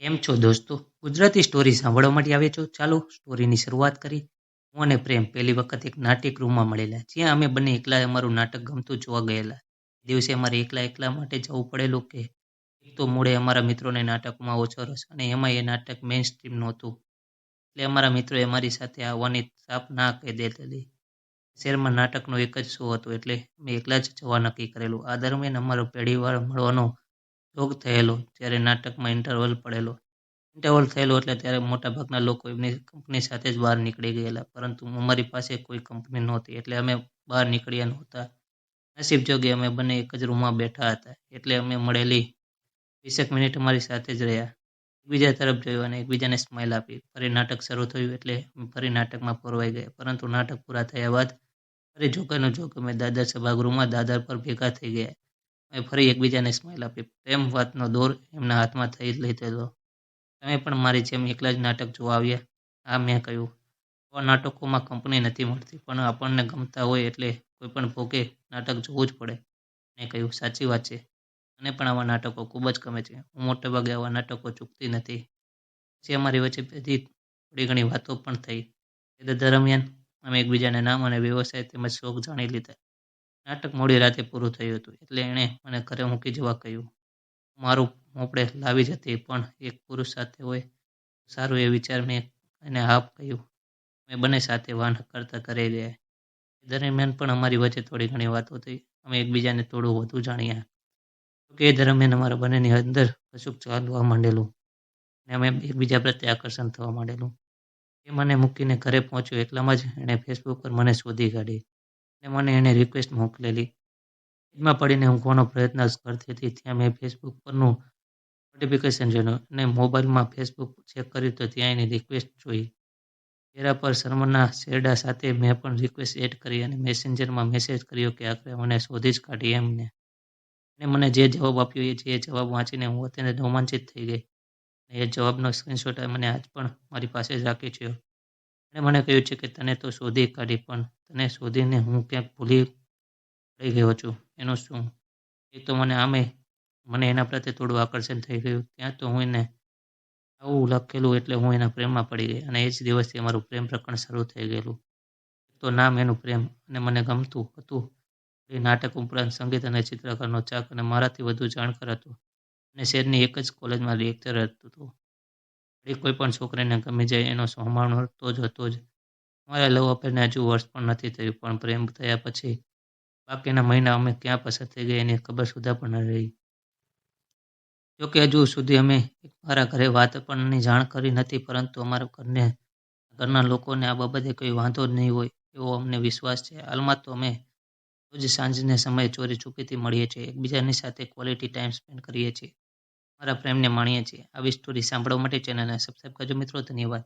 કેમ છો દોસ્તો? ગુજરાતી સ્ટોરી સાંભળવા માટે આવ્યા છો? ચાલો સ્ટોરીની શરૂઆત કરી હું અને પ્રેમ પહેલી વખત એક નાટક રૂમમાં મળેલા. જ્યાં અમે બંને એકલા અમારું નાટક ગમતું જોવા ગયેલા. દિવસે અમારે એકલા એકલા માટે જવું પડેલું કે એક તો મૂળે અમારા મિત્રોને નાટકમાં ઓછો રસ અને એમાં એ નાટક મેઇન સ્ટ્રીમ નહોતું. એટલે અમારા મિત્રોએ અમારી સાથે આવવાની સાપ ના કહી દેલી શહેરમાં નાટકનો એક જ શો હતો એટલે મેં એકલા જ જવા નક્કી કરેલું. આ દરમિયાન અમારો પહેલીવાર મળવાનો જોગ થયેલો, જ્યારે નાટકમાં ઇન્ટરવલ પડેલો. ઇન્ટરવલ થયેલો એટલે ત્યારે મોટાભાગના લોકો એમની કંપની સાથે જ બહાર નીકળી ગયેલા, પરંતુ અમારી પાસે કોઈ કંપની નહોતી, એટલે અમે બહાર નીકળ્યા નહોતા. નસીબ જોગે અમે બંને એક જ રૂમમાં બેઠા હતા, એટલે અમે મળેલી વીસેક મિનિટ અમારી સાથે જ રહ્યા. એકબીજા તરફ જોયું અને એકબીજાને સ્માઇલ આપી. ફરી નાટક શરૂ થયું એટલે ફરી નાટકમાં પોરવાઈ ગયા, પરંતુ નાટક પૂરા થયા બાદ ફરી જોગાનું જોગ અમે દાદર સભાગૃહમાં દાદર પર ભેગા થઈ ગયા. અમે ફરી એકબીજાને સ્માઇલ આપી પ્રેમ વાતનો દોર એમના હાથમાં થઈ લીધેલો તમે પણ મારી જેમ એકલા જ નાટક જોવા આવ્યા. આ મેં કહ્યું. આવા નાટકોમાં કંપની નથી મળતી, પણ આપણને ગમતા હોય એટલે કોઈ પણ ભોગે નાટક જોવું જ પડે. મેં કહ્યું, સાચી વાત છે. મને પણ આવા નાટકો ખૂબ જ ગમે છે. હું મોટેભાગે આવા નાટકો ચૂકતી નથી. પછી અમારી વચ્ચે બધી થોડી ઘણી વાતો પણ થઈ. તે દરમિયાન અમે એકબીજાના નામ અને વ્યવસાય તેમજ શોખ જાણી લીધા. નાટક મોડી રાતે પૂરું થયું હતું, એટલે એણે મને ઘરે મૂકી જવા કહ્યું, મારું મોપડે લાવી જતી પણ એક પુરુષ સાથે હોય, સારું એ વિચાર મેં એને હાપ કહ્યું. અમે બંને સાથે વાહન કરતા ઘરે ગયા. દરમિયાન પણ અમારી વચ્ચે થોડી ઘણી વાતો થઈ. અમે એકબીજાને થોડું વધુ જાણ્યા. જોકે એ દરમિયાન અમારા બંનેની અંદર કશુંક ચાલવા માંડેલું અને અમે એકબીજા પ્રત્યે આકર્ષણ થવા માંડેલું. એ મને મૂકીને ઘરે પહોંચ્યો, એટલામાં જ એણે ફેસબુક પર મને શોધી કાઢી. અને મને એણે રિક્વેસ્ટ મોકલેલી. એમાં પડીને ઊંઘવાનો પ્રયત્ન કરતી હતી. ત્યાં મેં ફેસબુક પરનું નોટિફિકેશન જોયું અને મોબાઈલમાં ફેસબુક ચેક કર્યું તો ત્યાં એની રિક્વેસ્ટ જોઈ. ચહેરા પર શર્મના શેરડા સાથે મેં પણ રિક્વેસ્ટ એડ કરી અને મેસેન્જરમાં મેસેજ કર્યો કે આખરે મને શોધી જ કાઢી એમને. અને મને જે જવાબ આપ્યો એ જે જવાબ વાંચીને હું અત્યંત રોમાંચિત થઈ ગઈ. અને એ જવાબનો સ્ક્રીનશોટ મને આજ પણ મારી પાસે જ રાખી છે. એણે મને કહ્યું છે કે તને તો શોધી કાઢી, પણ તને શોધીને હું ક્યાંક ભૂલી પડી ગયો છું. એનું શું? એક તો મને આમે મને એના પ્રત્યે થોડું આકર્ષણ થઈ ગયું. ત્યાં તો હું એને આવું લખેલું એટલે હું એના પ્રેમમાં પડી ગઈ અને એ જ દિવસથી અમારું પ્રેમ પ્રકરણ શરૂ થઈ ગયેલું. તો નામ એનું પ્રેમ અને મને ગમતું હતું. એ નાટક ઉપરાંત સંગીત અને ચિત્રકારનો ચાક અને મારાથી વધુ જાણકાર હતો. અને શહેરની એક જ કોલેજમાં લેક્ચર હતો એ કોઈ પણ છોકરીને ગમી જાય, એનો સોમાણ તો જ હતો જ. મારા લવ અફેરને હજુ વર્ષ પણ નથી થયું, પણ પ્રેમ થયા પછી બાકીના મહિના અમે ક્યાં પસાર થઈ ગયા એની ખબર સુધા પણ ન રહી. જોકે હજુ સુધી અમે મારા ઘરે વાત પણની જાણ કરી નથી, પરંતુ અમારા ઘરને, ઘરના લોકોને આ બાબતે કોઈ વાંધો જ નહીં હોય, એવો અમને વિશ્વાસ છે. હાલમાં તો અમે રોજ સાંજને સમયે ચોરી છુપીથી મળીએ છીએ, એકબીજાની સાથે ક્વોલિટી ટાઈમ સ્પેન્ડ કરીએ છીએ. મારા પ્રેમને માણીએ છીએ. આવી સ્ટોરી સાંભળવા માટે ચેનલને સબસ્ક્રાઈબ કરજો મિત્રો. ધન્યવાદ.